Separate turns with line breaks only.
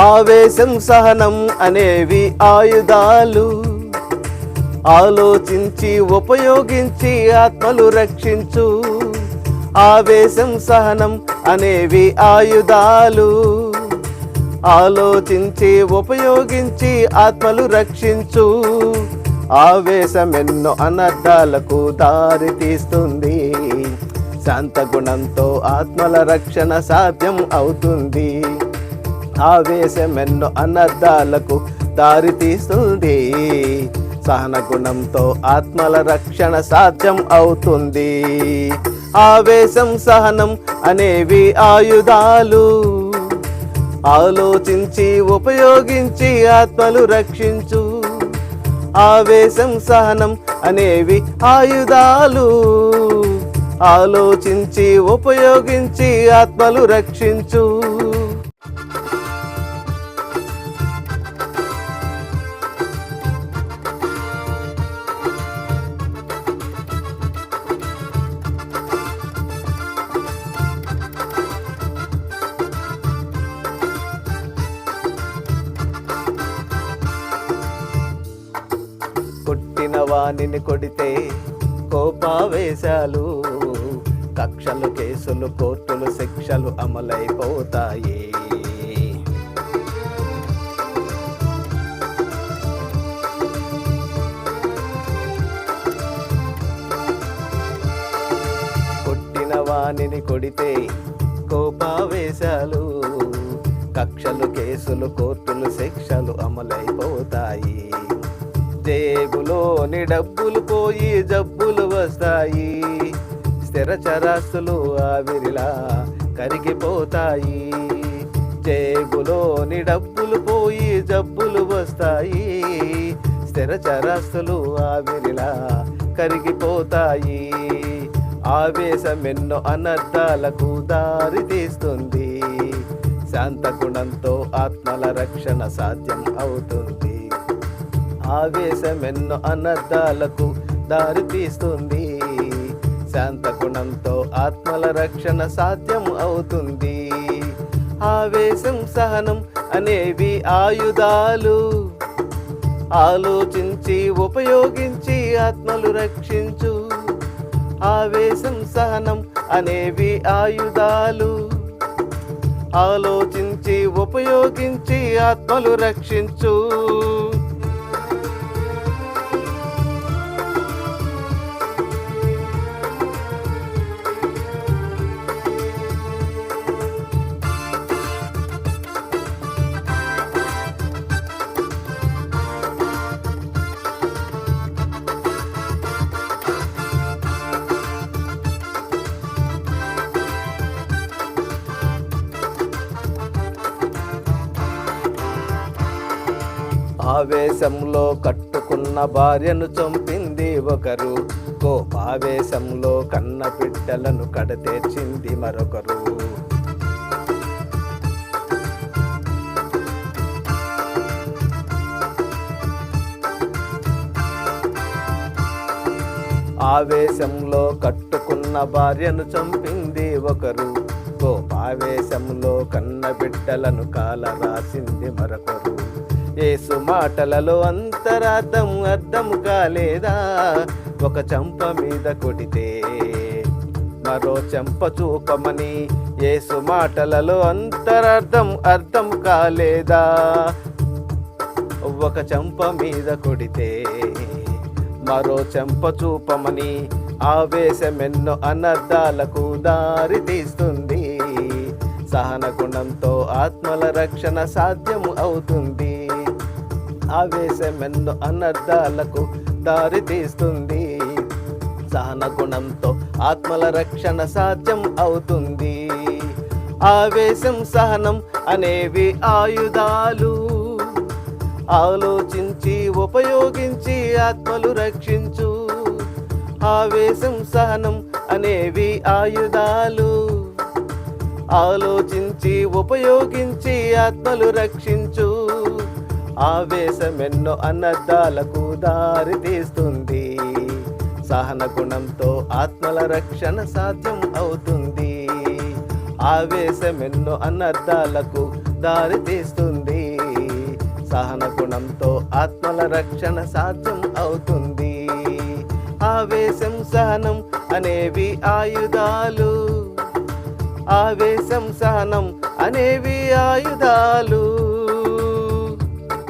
ఆవేశం సహనం అనేవి ఆయుధాలు. ఆలోచించి ఉపయోగించి ఆత్మలు రక్షించు. ఆవేశం సహనం అనేవి ఆయుధాలు. ఆలోచించి ఉపయోగించి ఆత్మలు రక్షించు. ఆవేశం ఎన్నో అనర్థాలకు దారి తీస్తుంది శాంత గుణంతో ఆత్మల రక్షణ సాధ్యం అవుతుంది. ఆవేశమెన్నో అనర్థాలకు దారి తీస్తుంది. సహన గుణంతో ఆత్మల రక్షణ సాధ్యం అవుతుంది. ఆవేశం సహనం అనేవి ఆయుధాలు. ఆలోచించి ఉపయోగించి ఆత్మలు రక్షించు. ఆవేశం సహనం అనేవి ఆయుధాలు. ఆలోచించి ఉపయోగించి ఆత్మలు రక్షించు. వాణిని కొడితే కోపావేశాలు కక్షలు కేసులు కోర్టులు శిక్షలు అమలైపోతాయి. కొట్టిన వాణిని కొడితే కోపావేశాలు కక్షలు కేసులు కోర్టులు శిక్షలు అమలైపోతాయి. జేబులోని డబ్బులు పోయి జబ్బులు వస్తాయి. స్థిర చరాస్తులు ఆవిరిలా కరిగిపోతాయి. జేబులోని డబ్బులు పోయి జబ్బులు వస్తాయి. స్థిర చరాస్తులు ఆవిరిలా కరిగిపోతాయి. ఆవేశం ఎన్నో అనర్థాలకు దారి తీస్తుంది. శాంత గుణంతో ఆత్మల రక్షణ సాధ్యం అవుతుంది. ఆవేశమెన్నో అనర్థాలకు దారితీస్తుంది శాంత గుణంతో ఆత్మల రక్షణ సాధ్యం అవుతుంది. ఆవేశం సహనం అనేవి ఆయుధాలు. ఆలోచించి ఉపయోగించి ఆత్మలు రక్షించు. ఆవేశం సహనం అనేవి ఆయుధాలు. ఆలోచించి ఉపయోగించి ఆత్మలు రక్షించు. ఆవేశంలో కట్టుకున్న భార్యను చంపింది ఒకరు. కోపావేశంలో కన్న బిడ్డలను కడతేర్చింది మరొకరు. ఆవేశంలో కట్టుకున్న భార్యను చంపింది ఒకరు. కోపావేశంలో కన్న బిడ్డలను కాల రాసింది మరొకరు. ఏసు మాటలలో అంతరార్థం అర్థం కాలేదా? ఒక చంప మీద కొడితే మరో చెంప చూపమని ఏసు మాటలలో అంతరార్థం అర్థం కాలేదా? ఒక చెంప మీద కొడితే మరో చెంప చూపమని ఆవేశమెన్నో అనర్థాలకు దారి తీస్తుంది. సహన గుణంతో ఆత్మల రక్షణ సాధ్యం అవుతుంది. ఆవేశమెన్నో అనర్థాలకు దారితీస్తుంది. సహన గుణంతో ఆత్మల రక్షణ సాధ్యం అవుతుంది. ఆవేశం సహనం అనేవి ఆయుధాలు. ఆలోచించి ఉపయోగించి ఆత్మలు రక్షించు. ఆవేశం సహనం అనేవి ఆయుధాలు. ఆలోచించి ఉపయోగించి ఆత్మలు రక్షించు. ఆవేశమెన్నో అన్నద్దాలకు దారి తీస్తుంది. సహన గుణంతో ఆత్మల రక్షణ సాధ్యం అవుతుంది. ఆవేశమెన్నో అనర్థాలకు దారి తీస్తుంది. సహన గుణంతో ఆత్మల రక్షణ సాధ్యం అవుతుంది. ఆవేశం సహనం అనేవి ఆయుధాలు. ఆవేశం సహనం అనేవి ఆయుధాలు.